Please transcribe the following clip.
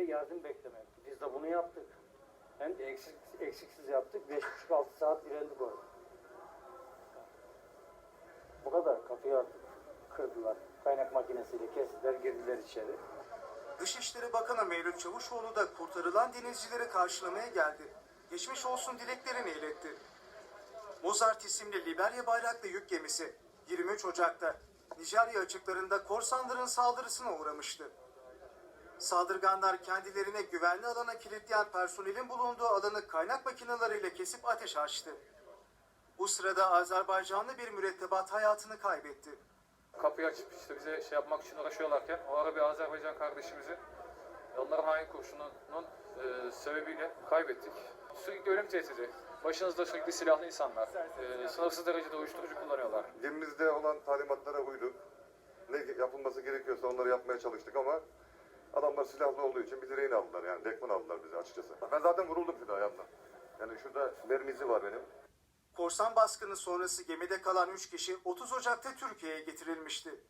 ve yardım beklemek. Biz de bunu yaptık. Hem de eksik, eksiksiz yaptık. Beş buçuk altı saat direndik orada. Bu kadar. Kapıyı artık kırdılar. Kaynak makinesiyle kestiler, girdiler içeri. Dışişleri Bakanı Mevlüt Çavuşoğlu da kurtarılan denizcileri karşılamaya geldi. Geçmiş olsun dileklerini iletti. Mozart isimli Liberya bayraklı yük gemisi 23 Ocak'ta Nijerya açıklarında korsanların saldırısına uğramıştı. Saldırganlar kendilerine güvenli alana kilitleyen personelin bulunduğu alanı kaynak makineleriyle kesip ateş açtı. Bu sırada Azerbaycanlı bir mürettebat hayatını kaybetti. kapıyı açıp işte bize şey yapmak için uğraşıyorlarken o ara bir Azerbaycan kardeşimizi onların hain kurşunun e, sebebiyle kaybettik. Sürekli ölüm tehdidi. Başınızda sürekli silahlı insanlar. E, sınırsız derecede uyuşturucu kullanıyorlar. Gemimizde olan talimatlara uyduk. Ne yapılması gerekiyorsa onları yapmaya çalıştık ama adamlar silahlı olduğu için bizi rehin aldılar yani dekman aldılar bizi açıkçası. Ben zaten vuruldum bir ayağımdan. Yani şurada mermi izi var benim. Korsan baskını sonrası gemide kalan 3 kişi 30 Ocak'ta Türkiye'ye getirilmişti.